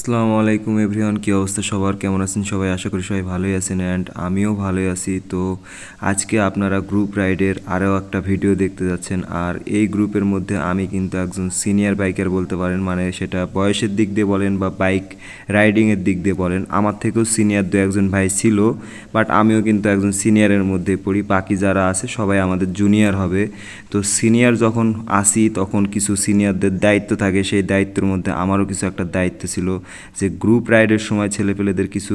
আসসালামু আলাইকুম এভরিওয়ান, কী অবস্থা সবার? কেমন আছেন সবাই? আশা করি সবাই ভালোই আছেন অ্যান্ড আমিও ভালোই আছি। তো আজকে আপনারা গ্রুপ রাইডের আরও একটা ভিডিও দেখতে যাচ্ছেন। আর এই গ্রুপের মধ্যে আমি কিন্তু একজন সিনিয়র বাইকার বলতে পারেন মানে সেটা বয়সের দিক দিয়ে বলেন বা বাইক রাইডিংয়ের দিক দিয়ে বলেন। আমার থেকেও সিনিয়র দু একজন ভাই ছিল বাট আমিও কিন্তু একজন সিনিয়রের মধ্যে পড়ি। বাকি যারা আছে, সবাই আমাদের জুনিয়র হবে। তো সিনিয়র যখন আসি, তখন কিছু সিনিয়রদের দায়িত্ব থাকে। সেই দায়িত্বের মধ্যে আমারও কিছু একটা দায়িত্ব ছিল। যে গ্রুপ রাইডের সময় ছেলেপেলেদের কিছু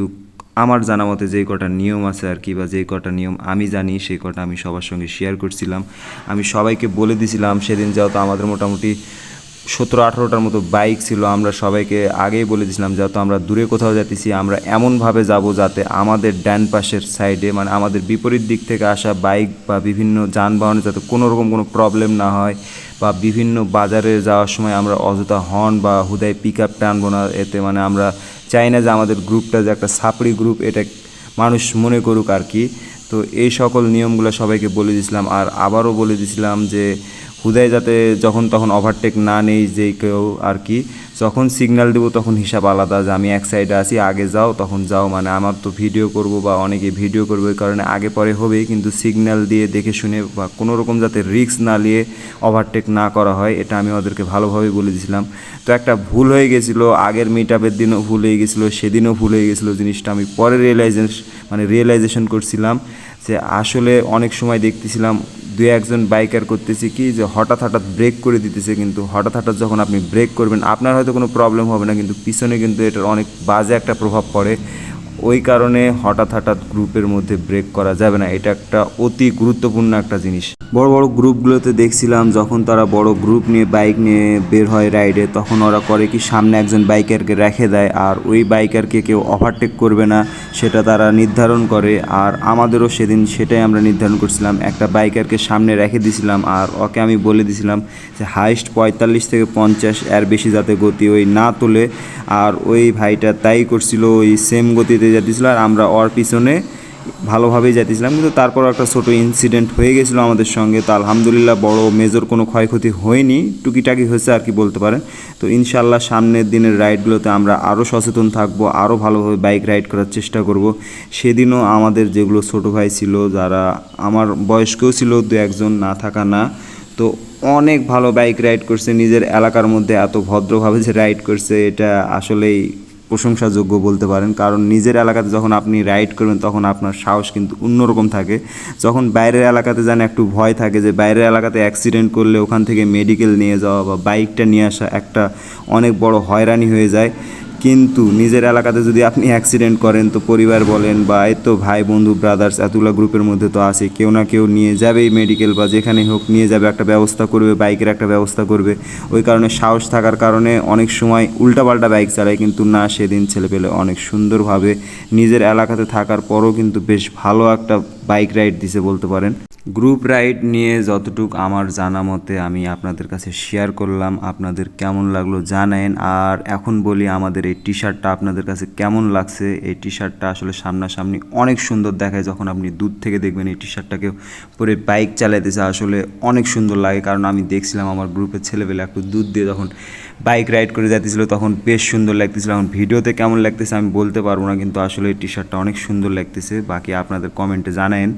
আমার জানা মতে যেই কটা নিয়ম আছে আর কি বা যেই কটা নিয়ম আমি জানি, সেই কটা আমি সবার সঙ্গে শেয়ার করছিলাম। আমি সবাইকে বলে দিছিলাম, সেদিন যেহেতু আমাদের মোটামুটি সতেরো, আঠারোটার মতো বাইক ছিল। আমরা সবাইকে আগেই বলে দিয়েছিলাম যেহেতু আমরা দূরে কোথাও যাইতেছি আমরা এমনভাবে যাব যাতে আমাদের ডান পাশের সাইডে মানে আমাদের বিপরীত দিক থেকে আসা বাইক বা বিভিন্ন যানবাহনে যাতে কোনো রকম কোনো প্রবলেম না হয় বা বিভিন্ন বাজারে যাওয়ার সময় আমরা অযথা হর্ন বা হুদায় পিক আপ টানবো না। এতে মানে আমরা চাই না যে আমাদের গ্রুপটা যে একটা সাপড়ি গ্রুপ, এটা মানুষ মনে করুক আর কি। তো এই সকল নিয়মগুলো সবাইকে বলে দিয়েছিলাম। আর আবারও বলে দিয়েছিলাম যে হুদায় যাতে যখন তখন ওভারটেক না নেই যে কেউ আর কি, যখন সিগন্যাল দেবো তখন হিসাব আলাদা যে আমি এক সাইডে আসি আগে যাও, তখন যাও। মানে আমার তো ভিডিও করব বা অনেকে ভিডিও করবে, এই কারণে আগে পরে হবেই, কিন্তু সিগন্যাল দিয়ে দেখে শুনে বা কোনো রকম যাতে রিস্ক না নিয়ে ওভারটেক না করা হয়, এটা আমি ওদেরকে ভালোভাবে বলে দিয়েছিলাম তো একটা ভুল হয়ে গেছিল, আগের মিট আপের দিনও ভুল হয়ে গেছিল, সেদিনও ভুল হয়ে গেছিল জিনিসটা আমি পরে রিয়েলাইজেশন মানে রিয়েলাইজেশন করছিলাম যে আসলে অনেক সময় দেখতেছিলাম দু একজন বাইকার করতেছে কি যে হঠাৎ হঠাৎ ব্রেক করে দিতেছে কিন্তু হঠাৎ হঠাৎ যখন আপনি ব্রেক করবেন, আপনার হয়তো কোনো প্রবলেম হবে না, কিন্তু পিছনে কিন্তু এটার অনেক বাজে একটা প্রভাব পড়ে। ওই কারণে হঠাৎ হঠাৎ গ্রুপের মধ্যে ব্রেক করা যাবে না। এটা একটা অতি গুরুত্বপূর্ণ একটা জিনিস। বড় বড় গ্রুপগুলোতে দেখছিলাম, যখন তারা বড় গ্রুপ নিয়ে বাইক নিয়ে বের হয় রাইডে তখন ওরা করে কি সামনে একজন বাইকারকে রেখে দেয়, আর ওই বাইকারকে কেউ ওভারটেক করবে না, সেটা তারা নির্ধারণ করে। আর আমাদেরও সেদিন সেটাই আমরা নির্ধারণ করছিলাম, একটা বাইকারকে সামনে রেখে দিয়েছিলাম আর ওকে আমি বলে দিয়েছিলাম যে হাইস্ট পঁয়তাল্লিশ থেকে পঞ্চাশ এর বেশি যাতে গতি ওই না তোলে। আর ওই ভাইটা তাই করছিল, ওই সেম গতিতে যেতেছিল আর আমরা ওর পিছনে ভালোভাবেই যাইতেছিলাম। কিন্তু তারপর একটা ছোটো ইনসিডেন্ট হয়ে গেছিল আমাদের সঙ্গে। তো আলহামদুলিল্লাহ বড় মেজর কোনো ক্ষয়ক্ষতি হয়নি। টুকিটাকি হয়েছে আর কি বলতে পারেন। তো ইনশাল্লাহ সামনের দিনের রাইডগুলোতে আমরা আরও সচেতন থাকব আরও ভালোভাবে বাইক রাইড করার চেষ্টা করব। সেদিনও আমাদের যেগুলো ছোটো ভাই ছিল, যারা আমার বয়স্কও ছিল, দু একজন না থাকা না, তো অনেক ভালো বাইক রাইড করছে। নিজের এলাকার মধ্যে এত ভদ্রভাবে যে রাইড করছে, এটা আসলেই প্রশংসাযোগ্য বলতে পারেন। কারণ নিজের এলাকাতে যখন আপনি রাইড করবেন, তখন আপনার সাহস কিন্তু অন্যরকম থাকে। যখন বাইরের এলাকাতে যান, একটু ভয় থাকে যে বাইরের এলাকাতে অ্যাক্সিডেন্ট করলে ওখান থেকে মেডিকেল নিয়ে যাওয়া বা বাইকটা নিয়ে আসা একটা অনেক বড় হয়রানি হয়ে যায়। কিন্তু নিজের এলাকাতে যদি আপনি অ্যাক্সিডেন্ট করেন, তো পরিবার বলেন বা এই তো ভাই, বন্ধু ব্রাদার্স এতগুলো গ্রুপের মধ্যে তো আছে, কেউ না কেউ নিয়ে যাবেই মেডিকেল বা যেখানে হোক নিয়ে যাবে, একটা ব্যবস্থা করবে বাইকের একটা ব্যবস্থা করবে। ওই কারণে সাহস থাকার কারণে অনেক সময় উল্টাপাল্টা বাইক চালায়, কিন্তু না, সেদিন ছেলেপেলে অনেক সুন্দরভাবে নিজের এলাকাতে থাকার পরও কিন্তু বেশ ভালো একটা বাইক রাইড দিছে বলতে পারেন। গ্রুপ রাইড নিয়ে যতটুক আমার জানা মতে আমি আপনাদের কাছে শেয়ার করলাম, আপনাদের কেমন লাগল জানেন। আর এখন বলি আমাদের এই টি শার্টটা আপনাদের কাছে কেমন লাগছে? এই টি শার্টটা আসলে সামনাসামনি অনেক সুন্দর দেখায় যখন আপনি দূর থেকে দেখবেন এই টি শার্টটাকে পরে বাইক চালাইতেছে। আসলে অনেক সুন্দর লাগে কারণ আমি দেখছিলাম আমার গ্রুপের ছেলেবেলা একটু দুধ দিয়ে যখন বাইক রাইড করে যাইতেছিল তখন বেশ সুন্দর লাগতেছিল। এখন ভিডিওতে কেমন লাগতেছে আমি বলতে পারব না, কিন্তু আসলে এই টি শার্টটা অনেক সুন্দর লাগতেছে। বাকি আপনাদের কমেন্টে জানায়েন।